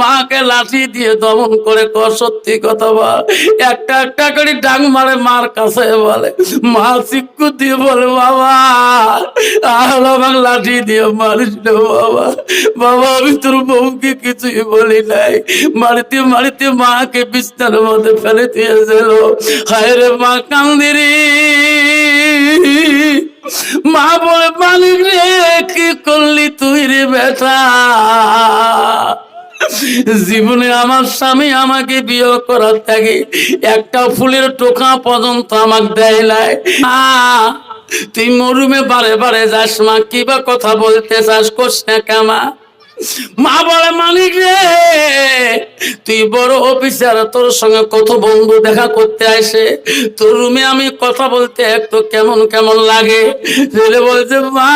মাকে লাঠি দিয়ে দমন করে ক সত্যি কথা বল। একটা একটা করে ডাং মারে মার কাছে বলে। মা চিক্কু দিয়ে বলে, বাবা আমার লাঠি দিয়ে মারিস বাবা। বাবা, আমি তোর বউকে কিছুই বলি নাই। মারিতে মারিতে মাকে বিস্তার মধ্যে ফেলে দিয়েছিল। হায় রে মা কান্দিরি। মা বলে, মালিক রে, কি করলি তুই রে বেটা? জীবনে আমার স্বামী আমাকে বিয়ে করার থাকে একটা ফুলের টোকা পর্যন্ত আমাকে দেয় নাই। তুই মরুমে বারে বারে যাস মা, কি বা কথা বলতে চাস কোস না কামা মা? বলে, মালিক রে, তুই বড় অফিসার তোর সঙ্গে কত বন্ধু দেখা করতে আসে? তোর রুমে আমি কথা বলতে একটু কেমন কেমন লাগে? ছেলে বলছে, মা,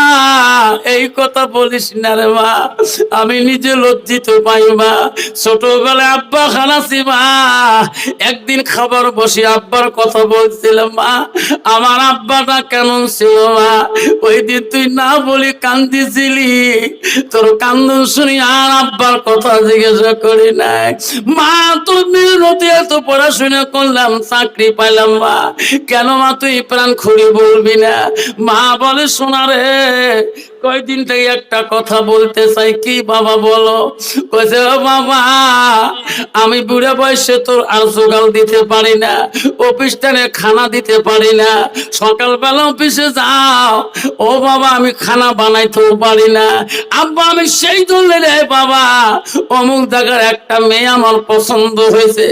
এই কথা বলিস না রে মা, আমি নিজে লজ্জিত পাই মা। ছোটবেলায় আব্বা খানাছি মা, একদিন খাবার বসে আব্বার কথা বলছিলাম মা, আমার আব্বাটা কেমন ছিল মা? ওই দিন তুই না বলি কান্দিছিলি। তোর কান্দন শুনি আর আব্বার কথা জিজ্ঞাসা করি নাই। মা, তোর মেহনতে এত পড়াশোনা করলাম, চাকরি পাইলাম মা। কেন মা তুই প্রাণ খুঁড়ি বলবি না? মা বলে শোনা রে কয়দিন থেকে একটা কথা বলতে চাই, কি বাবা বলো? কইছে, ও বাবা আমি বুড়া বয়সে তোর আর জোগাল দিতে পারি না, অফিস টানে খানা দিতে পারি না, সকালবেলা অফিসে যাও। ও বাবা, আমি খানা বানাইতেও পারি না। আব্বা, আমি সেই ধরলে রে বাবা। অমুক জায়গার একটা মেয়ে আমার পছন্দ হয়েছে।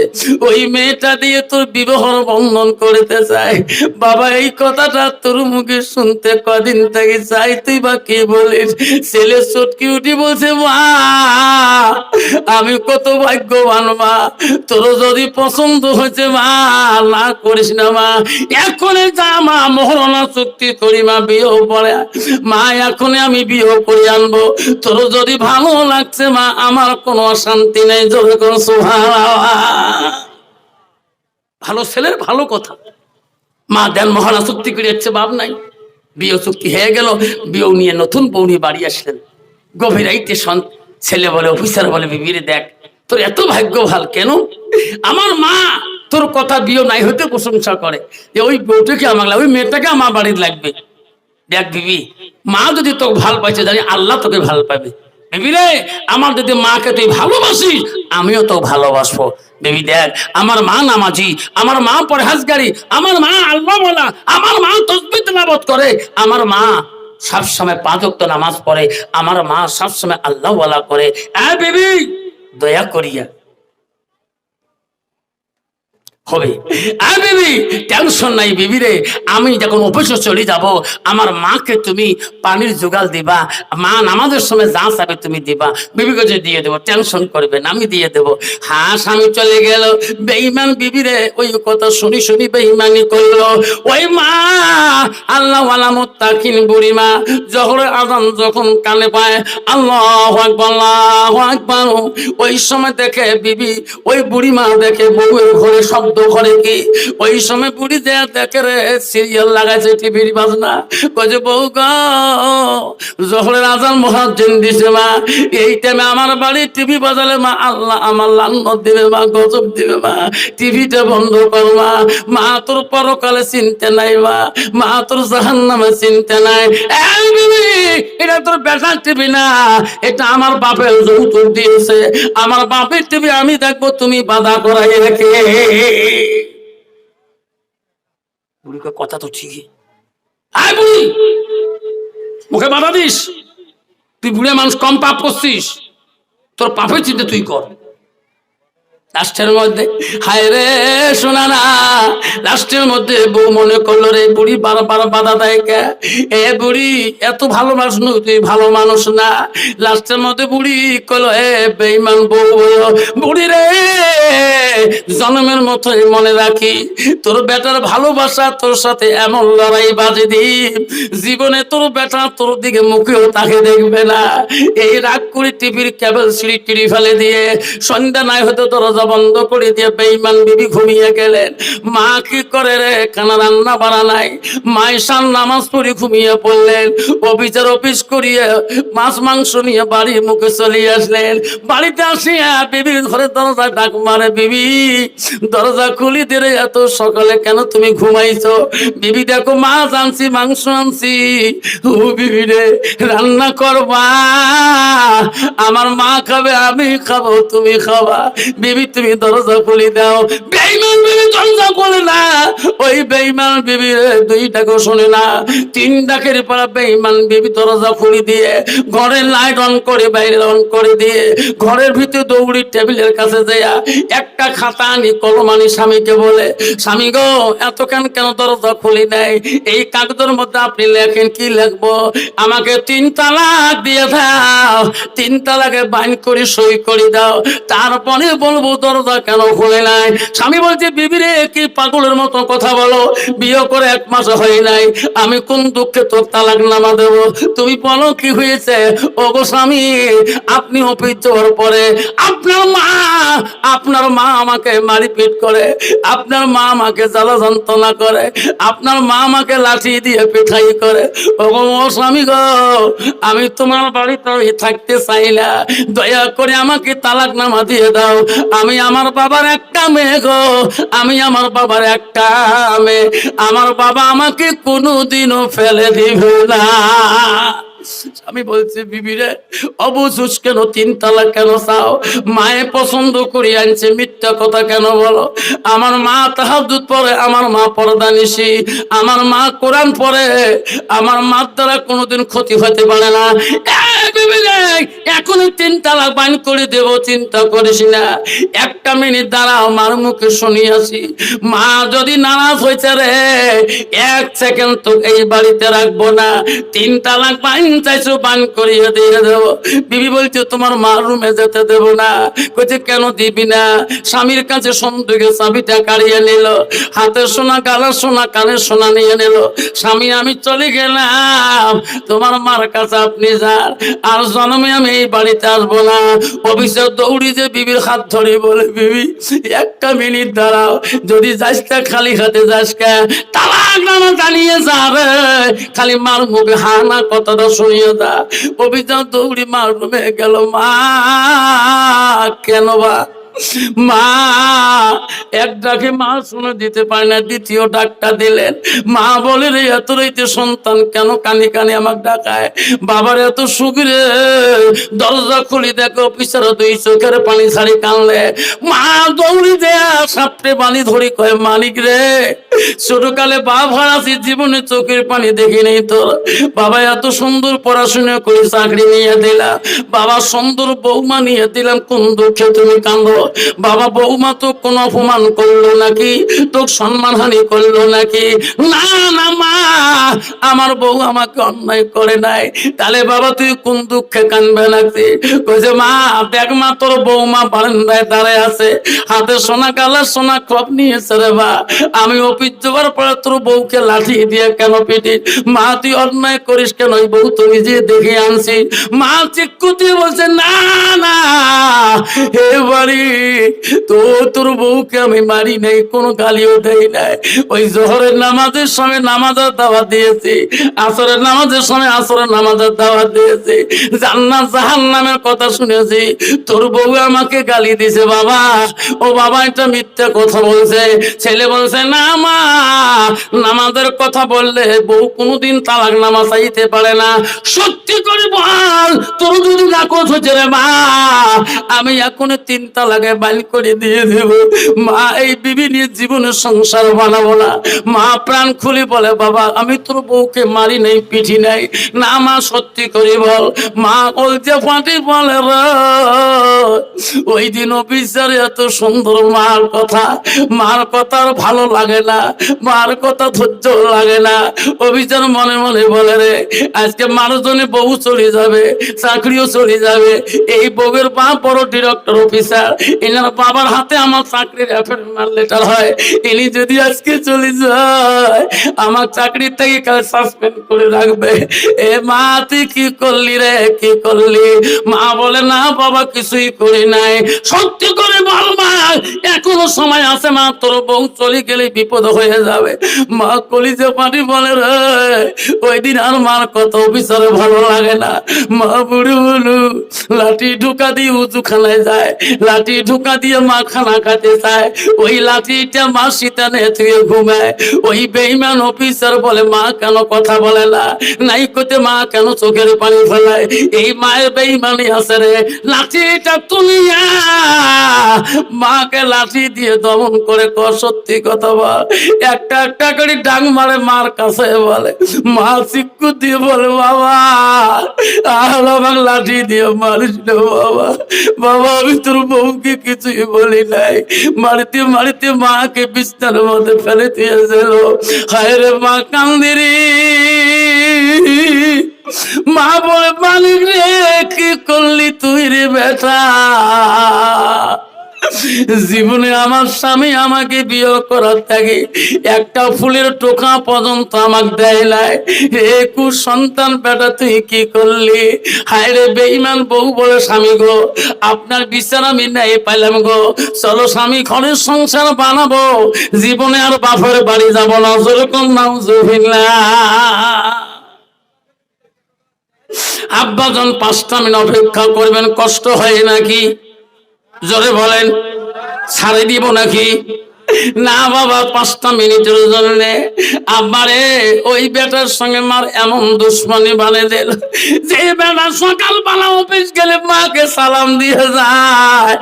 ওই মেয়েটা দিয়ে তোর বিবাহর বন্ধন করতে চাই। বাবা, এই কথাটা তোর মুখে শুনতে কদিন থেকে চাই, তুই বা কি ছেলে চটকি উঠি বলছে, মা, আমি কত ভাগ্যবান, মা। তোর যদি পছন্দ হয়েছে, মা, না করিস না, মা। এখনই যা, মা, মহরণা চুক্তি করি, মা, বিয়ে পড়ে মা, এখনই আমি বিয়ে করে আনব। তোর যদি ভালো লাগছে, মা, আমার কোনো অশান্তি নেই যদি কোনো ভালো ছেলের ভালো কথা। মা, দেন মহারা চুক্তি করে যাচ্ছে বাপ নাই। বিয়ে চুক্তি হয়ে গেল। বিয়ে নিয়ে নতুন বউ নিয়ে বাড়ি আসলেন। গভীর রাইতে ছেলে বলে, অফিসার বলে, বিবিরে দেখ, তোর এত ভাগ্য ভালো কেন? আমার মা তোর কথা বিয়ে নাই হতে প্রশংসা করে। যে ওই বউটাকে আমার লাগবে ওই মেয়েটাকে আমার বাড়ির লাগবে। দেখ বিবি, মা যদি তোকে ভালো পাইছে, জানি আল্লাহ তোকে ভালো পাবে। বেবি রে আমার যদি মাকে তুই ভালোবাসিস, আমিও তো ভালোবাসবো। বেবি দেখ, আমার মা নামাজি, আমার মা পরহাজগারি, আমার মা আল্লাহ বলা আমার মা তসবি নাবত করে, আমার মা সবসময় পাঁচ ওয়াক্ত নামাজ পড়ে, আমার মা সবসময় আল্লাহ বলা করে। এ বেবি, দয়া করিয়া হবে। আর বেবি টেনশন নাই বেবি রে। আমি যখন অফিসে চলে যাব, আমার মাকে তুমি পানির জোগাল দিবা, মা নামাজের সময় যা চাবে তুমি দিবা। বিবি কাছে দিয়ে দেবো টেনশন করবে না, আমি দিয়ে দেবো। হ্যাঁ স্বামী চলে গেল। বেইমান বিবি রে, ওই কথা শুনি শুনি বেইমানি করল। ওই মা, আল্লাহ আলামত তাকিন বুড়ি মা জহরের আজান যখন কানে পায়, আল্লাহ আল্লাহু ওই সময় দেখে বিবি, ওই বুড়ি মা দেখে বউয়ের ঘরে শব্দ ঘরে কি? ওই সময় বুড়ি দেয়া দেখে রে সিরিয়াল লাগাইছে টিভির বাজনা। কয়ে বউ আজান মহাজিন দিছে মা। এই টাইমে আমার বাড়ি টিভি বাজালে মা, আল্লাহ আমার লান্ন দিবে মা, গজব দিবে মা। টিভিটা বন্ধ কর মা। মা, তোর পরকালে চিনতে নাই মা। মা, তোর জাহান নামে চিনতে নাই। এটা তোর বেটার টিভি না। এটা আমার বাপের যৌতুক দিয়েছে। আমার বাপের টিভি আমি দেখব, তুমি বাধা করাই রেখে। বুড়িকে কথা তো ঠিকই। আয় বুড়ি! মুখে বাধা দিস। তুই বুড়ে মানুষ কম পাপ করছিস। তোর পাপের চিন্তা তুই কর। লাস্টের মধ্যে। হায় রে, শোনা না। লাস্টের মধ্যে বউ মনে করল, রে, বুড়ি বারবার বাধা দেয় কে? এ বুড়ি, এত ভালো মানুষ নই, তুই ভালো মানুষ না। লাস্টের মধ্যে বুড়ি কলো এ বেইমান বউ বুড়ি রে, জন্মের মতোই মনে রাখি। তোর বেটার ভালোবাসা তোর সাথে এমন লড়াই বাজে দিব জীবনে তোর বেটা তোর দিকে মুখেও তাকে দেখবে না। এই রাগ করে টিভির কেবল সিঁড়ি টিড়ি ফেলে দিয়ে সন্ধ্যা নাই হয়তো দরজা বন্ধ করে দিয়ে বেইমান বিবি ঘুমিয়ে গেলেন। মা কি করে রে? কানা রান্না বাড়া নাই। মাইশান নামাজ পড়ে ঘুমিয়ে পড়লেন। অফিসের অফিস করিয়ে মাছ, মাংস নিয়ে বাড়ির মুখে চলে আসলেন। বাড়িতে আসিয়া বিবির ঘরে দরজা ডাক মারে, বিবি, দরজা খুলি দিয়ে এত সকালে কেন তুমি ঘুমাইছো? বিবি, দেখো মাছ আনছি, মাংস আনছি। ও বিবি রে, রান্না করবা? আমার মা খাবে, আমি খাব, তুমি খাবা। বিবি তুমি দরজা খুলি দাও। বেইমান বিবি দরজা খুলে না। ওই বেইমান বিবি রে দুই টাকা শোনে না। তিন ডাকের পাড়া বেইমান বিবি দরজা খুলি দিয়ে, ঘরের লাইট অন করে বাইরে অন করে দিয়ে, ঘরের ভিতরে দৌড়ি টেবিলের কাছে যাইয়া একটা খাতা আনি, কলম আনি স্বামীকে বলে, স্বামী গো, এত কেন কেন দরজা খুলি নাই? এই কাগজের মধ্যে আপনি লেখেন কি লিখব? আমাকে তিন তালাক দিয়ে দাও। তিন তালাকে বাইন করে সই করে দাও। তারপরে বলব দরজা কেন খুলে নাই? স্বামী বলছে, বিবিরে, কি পাগলের মতো কথা বলো? বিয়ে করে এক মাস হয় নাই। আমি কোন দুঃখে তোর তালাক নামা দেব? তুমি বলো কি হয়েছে? ও গো স্বামী, আপনি অফিস যাওয়ার পরে আপনার মা আপনার মা আমাকে মারিপিট করে, আপনার মা আমাকে জ্বালা যন্ত্রণা করে, আপনার মা আমাকে লাঠি দিয়ে পিঠাই করে। ও গো ও স্বামী গো, আমি তোমার বাড়িতে থাকতে চাই না। দয়া করে আমাকে তালাক নামা দিয়ে দাও। আমি আমার বাবার একটা মেয়ে গো, আমি আমার বাবার একটা মেয়ে। আমার বাবা আমাকে কোনোদিনও ফেলে দিবে না। আমি বলছি বিবিরে অবুঝুস কেন? তিন তালা কেন চাও? মায়ে পছন্দ করে আনছে, মিথ্যা কথা কেন বলো? আমার মা তাহাজুদ পড়ে, আমার মা পর্দা নিশি। আমার মা কোরআন পরে আমার মার দ্বারা কোনোদিন ক্ষতি হতে পারে না। এখনই তিন তালাক বাইন করে দেব, চিন্তা করিস না। একটা মিনিট দাঁড়াও, মার মুখে শুনিয়াছি মা যদি নারাজ হয়েছে রে, এক সেকেন্ড তো এই বাড়িতে রাখব না। তিন তালাক বাইন চাইছো করিয়ে দিয়ে দেব। বিবি বলছে, তোমার রুমে যেতে দেব না। কইছে, কেন দিবি না? স্বামীর কাছে চাবিটা কাড়িয়ে নিল। হাতের সোনা গালার সোনা কানের সোনা নিয়ে নিল। স্বামী, আমি চলে গেলাম। তোমার মার কাছে আপনি যান। আর জন্মে আমি এই বাড়িতে আসব না। অফিসে দৌড়ি যে বিবির হাত ধরে বলে, বিবি একটা মিনিট দাঁড়াও। যদি যাসটা খালি হাতে যাস কে? তালাক নামা জানিয়ে যাবে খালি মার মুখে হানা কথাটা শুনিয়ে দা অভিযান দৌড়ি মার রুমে গেল মা। কেন বা? মা, এক ডাকে মা শুনে দিতে পারে না, দ্বিতীয় ডাকটা দিলেন। মা বলে, রে, এত রইতে সন্তান কেন কানে কানে আমার ডাকায়? বাবার, এত সুখরে। দরজা খুলি দেখো অফিসার দুই চোখের পানি ছাড়ি কানলে মা দৌড়ি দেয়া সাপটে পানি ধরি কয় মালিক রে, ছোটকালে বাপ হারাছি জীবনে চোখের পানি দেখি নেই তোর। বাবা এত সুন্দর পড়াশোনা করে চাকরি নিয়ে দিলা। বাবা সুন্দর বৌমা নিয়ে দিলাম, কোন দুঃখে তুমি কান্দো বাবা বৌমা তো কোন অপমান করল নাকি? তোর সম্মানহানি করল নাকি? না না, মা, আমার বউ আমাকে অন্যায় করে নাই। তাহলে বাবা, তুই কোন দুঃখে কানবে নাকি? কইছে মা, দেখ মা, তোর বৌমা বারান্দায় দাঁড়ায় আছে। হাতে সোনা কালার, সোনা খপ নিয়েছে রে বা আমি অফিস যাওয়ার পরে তোর বউকে লাঠি দিয়ে কেন পিটি? মা, তুই অন্যায় করিস কেন? ওই বউ তো নিজে দেখে আনছি। মা দিয়ে বলছে, না না হে বাড়ি তো তোর বউকে আমি মারি নাই, কোনো গালিও দেই নাই। ওই জোহরের নামাজের সময় নামাজের দাওয়াত দিয়েছি, আসরের নামাজের সময় আসরের নামাজের দাওয়াত দিয়েছি, জান্নাত জাহান্নামের কথা শুনেছি, তোর বউ আমাকে গালি দিছে বাবা। ও বাবা, এটা মিথ্যা কথা বলছে। ছেলে বলছে, না মা, নামাজের কথা বললে বউ কোনোদিন তালাক নামাজ চাইতে পারে না। সত্যি করে বল, তোর যদি না হচ্ছে রে মা, আমি এখন তিন তালাকে বাল করে দিয়ে দেব। মা, এই বিবি নিয়ে জীবনের সংসার বানাবো না। মা প্রাণ খুলে বলে, বাবা, আমি তোর বউকে মারি নাই পিঠি নাই। না, মা, সত্যি করে বল। মা বলছে ফাটি বলে ওই দিন অফিসার এত সুন্দর মার কথা। মার কথা আর ভালো লাগে না, মার কথা ধৈর্য লাগে না। অফিসার মনে মনে বলে রে, আজকে মানুষজনে বউ চলে যাবে, চাকরিও চলে যাবে। এই বউয়ের মা বড় ডিরেক্টর অফিসার এনার বাবার হাতে আমার চাকরির অ্যাপয়েন্টমেন্ট লেটার হয়। ইনি যদি আজকে চলে যায়, আমার চাকরির থেকে কাল সাসপেন্ড করে রাখবে। এ মা, তুই কি করলি রে? কি করলি? মা বলে, না বাবা, কিছুই করি নাই। সত্যি করে বল মা, এখনও সময় আছে মা, তোর বউ চলে গেলে বিপদ হয়ে যাবে। মা কলিজে পানি বলে, রে, ওই দিন আর মার কত অফিসারে ভালো লাগে না। মা বুড়ি বলু লাঠি ঢুকা দিয়ে উঁচু খানায় যায়। লাঠি ঢুকা দিয়ে মা খানা খাতে চায়। ওই লাঠিটা মা ঘুমায়। ওই বেইমান অফিসার বলে, মা কেন কথা বলে না? নাই করতে মা কেন চোখের পানি ফেলায়? এই মায়ের বেইমানি আছে রে, লাঠিটা তুলিয়া মাকে লাঠি দিয়ে দমন করে ক সত্যি কথা বল একটা একটা করে ডাং মারে মার কাছে বলে, মা চিক্কু দিয়ে বলে, বাবা আর আমার লাঠি দিয়ে মারিস বাবা বাবা, আমি তোর বউকে কিছুই বলি নাই, মারতে মারিতে মাকে বিস্তার মধ্যে ফেলে দিয়েছিল। হায় রে মা কান্দিরি। মা বলে, মালিক রে, কি করলি তুই রে বেটা? জীবনে আমার স্বামী আমাকে বিয়ে করার থাকে একটা ফুলের টোকা পর্যন্ত আমাকে দেয় নাই। একুশ সন্তান বেটা, তুই কি করলি? হায় রে বেইমান বউ বলে স্বামী গো, আপনার বিচার আমি নাই পাইলাম গো। চলো স্বামী, ঘরের সংসার বানাবো। জীবনে আর বাপের বাড়ি যাব না যেরকম নাম জহিলা আব্বাজন পাঁচটা মিনিট অপেক্ষা করবেন, কষ্ট হয় নাকি? জোরে বলেন, ছাড়ে দিব নাকি? না বাবা, পাঁচটা মিনিটের জন্য। আবারে ওই বেটার সঙ্গে মার এমন দুশ্মনী বানে দিল যে বেটা সকালবেলা অফিস গেলে মাকে সালাম দিয়ে যায়।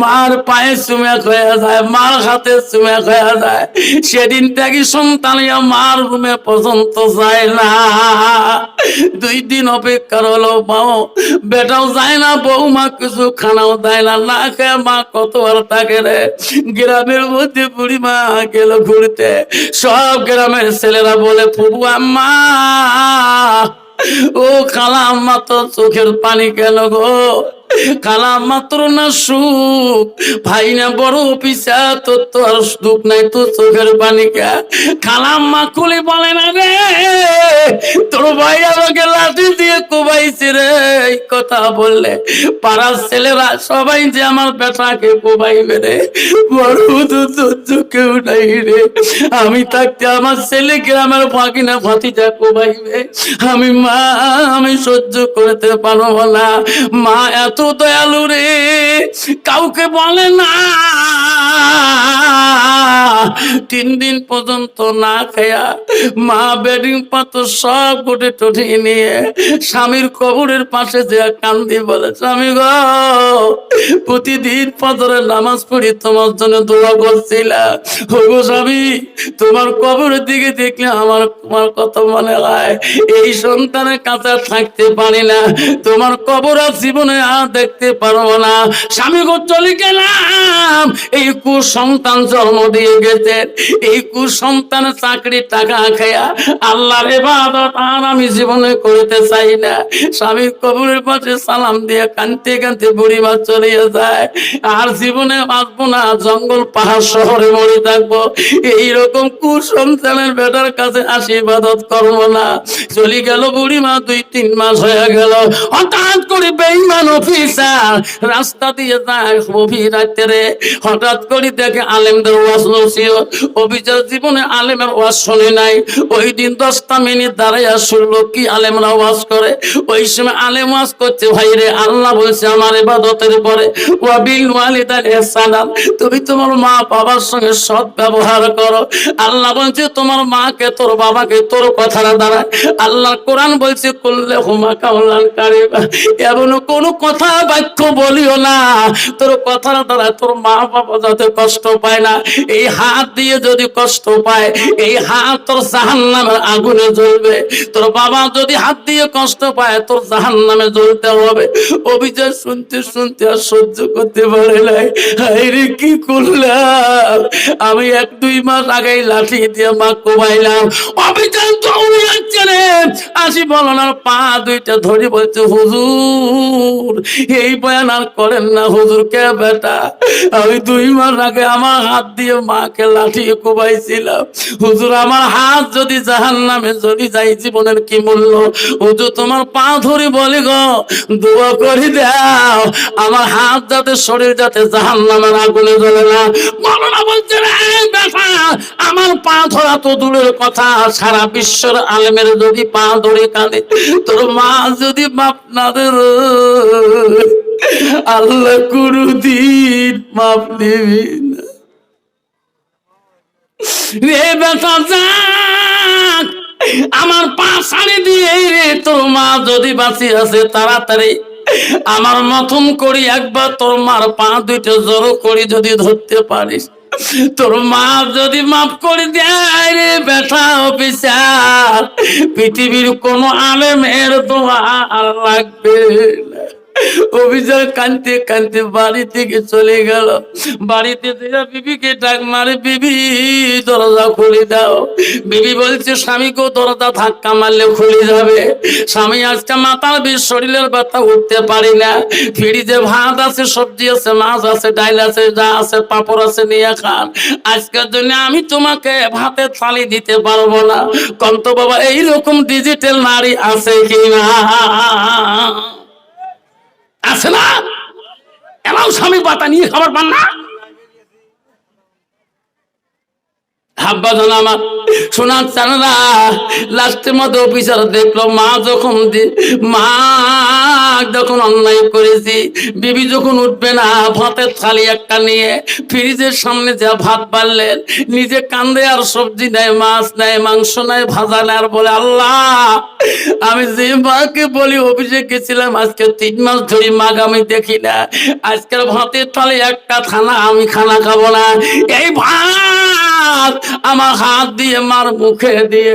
মার পায়ে চুমে হয়ে যায়, মার হাতে চুমে হয়ে যায়। সেদিন থেকে সন্তানিয়া মার রুমে পর্যন্ত যায় না। দুই দিন অপেক্ষার হলো বাও, বেটাও যায় না বৌমা কিছু খানাও দেয় না। না খেয়ে মা কতবার থাকে রে? গ্রামের মধ্যে বুড়ি মা গেল ঘুরতে। সব গ্রামের ছেলেরা বলে ফুবু আম্মা, ও খালা আম্মা তো চোখের পানি কেন গো? মাত্র না সুখ। ভাই না বড় অফিসার তোর তো আর নাই, তোর চোখের মা খুলে বলে না রে, তোর ভাই আমাকে লাঠি দিয়ে রে। কথা বললে পাড়ার ছেলেরা সবাই যে আমার বেটাকে কোবাইবে রে, বড় তো কেউ নাই রে। আমি থাকতে আমার ছেলেকে, আমার ফাঁকিনা ফাঁতিটা কোবাইবে। আমি মা, আমি সহ্য করতে পারব না। মা এত দয়ালু রে, কাউকে বলে না। তিন দিন পর্যন্ত না খেয়া মা বেডিং পাথর সব গোটে টঠে নিয়ে স্বামীর কবরের পাশে যে কান্দি বলে, স্বামী গো, প্রতিদিন পদরের নামাজ পড়ি, তোমার জন্য দোয়া করছিলাম। হব স্বামী, তোমার কবরের দিকে দেখলে আমার, তোমার কত মনে হয়? এই সন্তানের কাছে থাকতে পারি না। তোমার কবর আর জীবনে আর দেখতে পারব না। স্বামী গো, চলে গেলাম। এই কুসন্তান জন্ম দিয়ে গেছে। এই কুসন্তানের চাকরির টাকা খেয়া আল্লাহর ইবাদত আর আমি জীবনে করতে চাই না। স্বামীর কবরের পাশে সালাম দিয়ে কানতে কানতে বুড়ি মা চলে যায়। আর জীবনে বাঁচবো না, জঙ্গল, পাহাড় শহরে মরে থাকব। এইরকম কুসন্তানের বেটার কাছে আশীর্বাদত করব না। চলি গেল বুড়ি মা, দুই তিন মাস হয়ে গেল। হঠাৎ করে বেইমান রাস্তা দিয়ে যায় রাত্রে। হঠাৎ করে দেখে আলেমদের ওয়াজ জীবনে আলেমের ওয়াজ নাই। ওই দিন দশটা মিনিট দাঁড়াইয়া কি আলেমরা ওয়াজ করে? ওই সময় আলেম ওয়াজ করছে ভাই রে আল্লাহ বলছে আমার পরে, ওয়াবিল তুমি তোমার মা বাবার সঙ্গে সৎ ব্যবহার করো। আল্লাহ বলছে, তোমার মাকে, তোর বাবাকে, তোর কথাটা দাঁড়ায়। আল্লাহ কোরআন বলছে করলে হুমা কাউলান কারিবা। এমন কোন কথা বাক্য বলিও না। তোর কথাটা দ্বারা তোর মা বাবা যাতে কষ্ট পায় না, এই হাত দিয়ে যদি কষ্ট পায়, এই হাত তোর জাহান নামের আগুনে জ্বলবে। তোর বাবা যদি হাত দিয়ে কষ্ট পায়, তোর জাহান নামে জ্বলতে হবে। অভিযোগ শুনতে শুনতে আর সহ্য করতে পারে নাই। হাইরে কি করলাম? আমি এক দুই মাস আগে লাঠি দিয়ে মা কোবাইলাম। অভিযান দৌড়ে যাচ্ছে রে। আসি বলো না পা দুইটা ধরে বলছে, হুজুর এই বয়ান আর করেন না, হুজুর কে বেটা? আমি দুই মাস আগে আমার হাত দিয়ে মাকে লাঠি কোবাইছিলাম। হুজুর, আমার হাত যদি জাহান নামে যদি যাই জীবনের কি মূল্য? হুজুর, তোমার পা ধরে বলি গো, দোয়া করে দাও। আমার হাত যাতে শরীর যাতে জাহান নামের আগুনে জ্বলে না। বলো না বলছে আমার পা ধরা তো দূরের কথা। সারা বিশ্বের আলেমের যদি পা ধরে কাঁদে, তোর মা যদি মাপ না আল্লাহ কোনদিন মাপ দিবি না। আমার পা ছাড়ি দিয়ে রে, তোর মা যদি বাঁচি আছে তাড়াতাড়ি। আমার মতন করি একবার তোর মার পা দুইটা জড়ো করি যদি ধরতে পারিস। তোর মা যদি মাফ করে দেয় রে বেটা অফিসার, পৃথিবীর কোনো আলেমের দোয়া লাগবে না। অভিযোগ কানতে কানতে বাড়ি থেকে চলে গেল। বাড়িতে বিবিকে ডাক মারে, বিবি, দরজা খুলে দাও। বিবি বলছে স্বামীকেও দরজা ধাক্কা মারলে খুলে যাবে। স্বামী আজকে বেশ শরীরের ব্যথা উঠতে পারি না। ফ্রিজে ভাত আছে, সবজি আছে, মাছ আছে ডাইল আছে, যা আছে, পাপড় আছে, নিয়ে খান। আজকের জন্য আমি তোমাকে ভাতে থালি দিতে পারব না। কন্ত বাবা, এইরকম ডিজিটাল নারী আছে কি না আছে না? এরাও স্বামী পাতা নিয়ে খাবার পান না? হাব্বা জানা আমার শোনার চানা লাস্টের মধ্যে অফিসার দেখল, মা যখন মা যখন অন্যায় করেছি, বিবি যখন উঠবে না, ভাতের থালি একটা নিয়ে ফ্রিজের সামনে যা ভাত বাড়লেন, নিজে কান্দে আর সবজি নেয়, মাছ নেয়, মাংস নেয়, ভাজা নেয় আর বলে, আল্লাহ, আমি যে মাকে বলি অফিসে গেছিলাম, আজকে তিন মাস ধরে মাগ আমি দেখি না। আজকের ভাতের থালি একটা খানা আমি খানা খাব না। এই ভাত আমার হাত দিয়ে মার মুখে দিয়ে,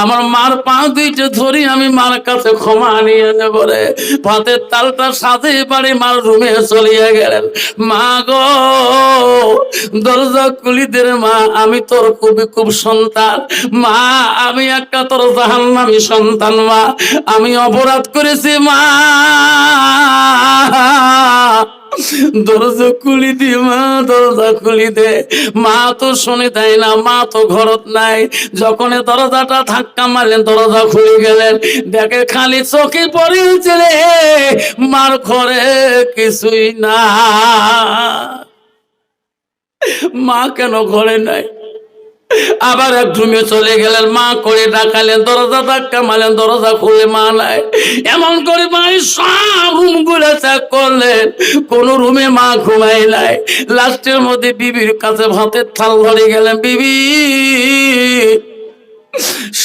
আমার মার পা দুইটা ধরি আমি মার কাছে ক্ষমা নিয়ে নেব রে। ভাতের তালটা সাথে পারে মার রুমে চলিয়ে গেলেন। মা গো, দরজা কুলিদের মা, আমি তোর খুবই খুব সন্তান। মা, আমি একটা তোর জাহান্নামী সন্তান মা। আমি অপরাধ করেছি মা। দরজা খুলি মা খুলি দে। মা তো না, মা তো নাই। যখন গেলেন। দেখে খালি চোখে পড়েছে রে, মার ঘরে কিছুই না মা কেন ঘরে নাই? আবার এক রুমে চলে গেলেন, মা করে ডাকালেন, দরজা ধাক্কা মারলেন, দরজা খুলে মা নাই। এমন করে মাই সব রুমগুলো চেক করলেন, কোন রুমে মা ঘুমাই নাই। লাস্টের মধ্যে বিবির কাছে ভাতের থাল ধরে গেলেন, বিবি,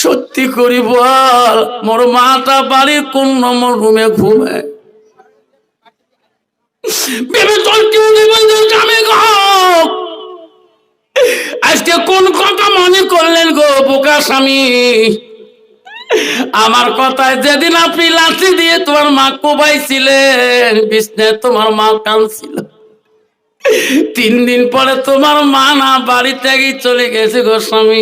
সত্যি করি বল, মোর মাটা বাড়ির কোন নম্বর রুমে ঘুমায়? আজকে কোন করলেন গো বোকা স্বামী, আমার কথায় যেদিন আপনি লাঠি দিয়ে তোমার মা কোবাইছিলেন, বিষ্ণে তোমার মা কাঁদছিল। তিন দিন পরে তোমার মা না বাড়ি থেকে চলে গেছে গো স্বামী।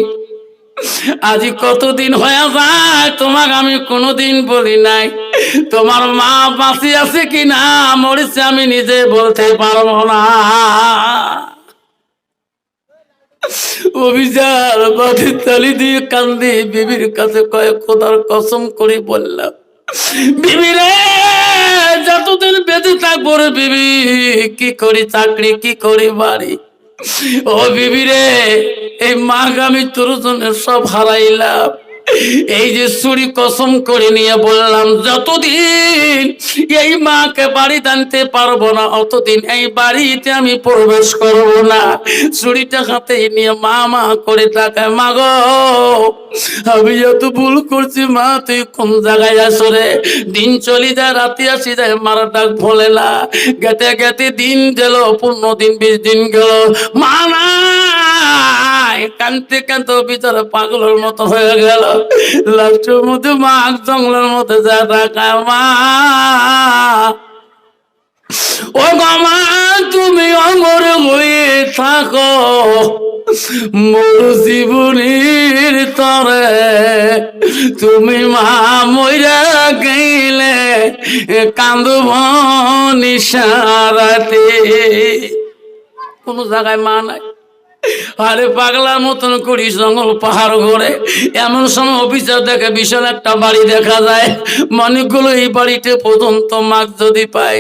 আজি কতদিন হয়ে যায় তোমাকে আমি কোনোদিন বলি নাই। তোমার মা বাঁচি আছে কি না মরেছে আমি নিজে বলতে পারব না। অভিযান বাদে তালি দিয়ে কান্দি বিবির কাছে কয়েক খোদার কসম করে বললাম বিবিরে যতদিন বেঁচে থাকব রে বিবি, কি করি চাকরি, কি করি বাড়ি? ও বিবি রে, এই মাঘ আমি তোর সব হারাইলাম। এই যে চুরি কসম করে নিয়ে বললাম, যতদিন এই মাকে বাড়ি আনতে পারব না, অতদিন এই বাড়িতে আমি প্রবেশ করব না। চুরিটা হাতে নিয়ে মা মা করে টাকায় মা গো, আমি যত ভুল করছি, মা, তুই কোন জায়গায় আসো রে? দিন চলি যায়, রাতে আসি যায়, মারা ডাক ভোলে না। গেতে গেতে দিন গেল পনেরো দিন, বিশ দিন গেল। মা নাই কানতে কানতে ভিতরে পাগলের মতো হয়ে গেল। লাস্টের মধ্যে মাঘ জঙ্গলের মধ্যে যা টাকা মা। ও মামা তুমি অমর হয়ে থাকো। মোর জীবনীর তরে তুমি মা মইরা গেলে কান্দব নিশারাতে। কোনো জায়গায় মা নাই। আরে পাগলার মতন করি জঙ্গল পাহাড় ঘরে। এমন সময় অফিসার দেখে বিশাল একটা বাড়ি দেখা যায়। মনেগুলো এই বাড়িতে পর্যন্ত মাছ যদি পায়।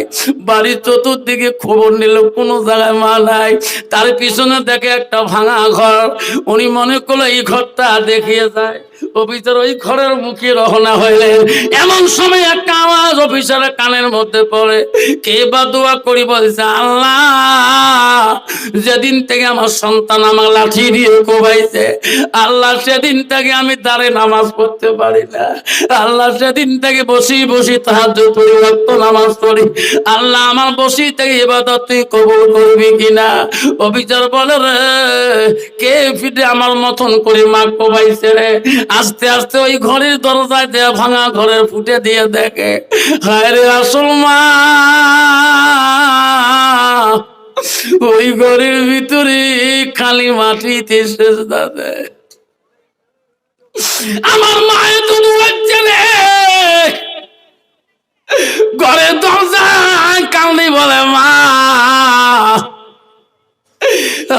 বাড়ির চতুর্দিকে খবর নিল, কোনো জায়গায় মা নাই। তার পিছনে দেখে একটা ভাঙা ঘর। উনি মনে করল এই ঘরটা দেখিয়ে যায়। অফিসার ওই ঘরের মুখে রহনা হইলেন। এমন সময় একটা আওয়াজ অফিসারের কানের মধ্যে পড়ে। কে বা দোয়া করি বলছে, আল্লাহ, যেদিন থেকে আমার সন্তান আমার লাঠি দিয়ে কোবাইছে আল্লাহ সেদিন থেকে আমি দাঁড়ে নামাজ পড়তে পারি না। আল্লাহ সেদিন থেকে বসি বসি তাহার পরিবর্তন নামাজ পড়ি। আল্লাহ আমার বসি থেকে তুই করবি কিনা? অফিসার বলে, রে, কে ফিটে আমার মতন করে মা কোবাইছে রে? আস্তে আস্তে ওই ঘরের দরজায় দেয়া ভাঙা ঘরের ফুটে দিয়ে দেখে হায় রে আসল মা ওই ঘরের ভিতরে খালি মাটিতে শেষ দাদা আমার মায়ের তো হচ্ছে রে। ঘরের দরজা কান্দি বলে, মা,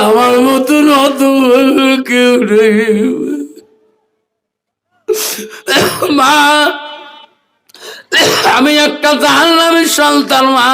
আমার মতন অত কেউ মা, আমি একটা জাহান্নামের সন্তান, মা।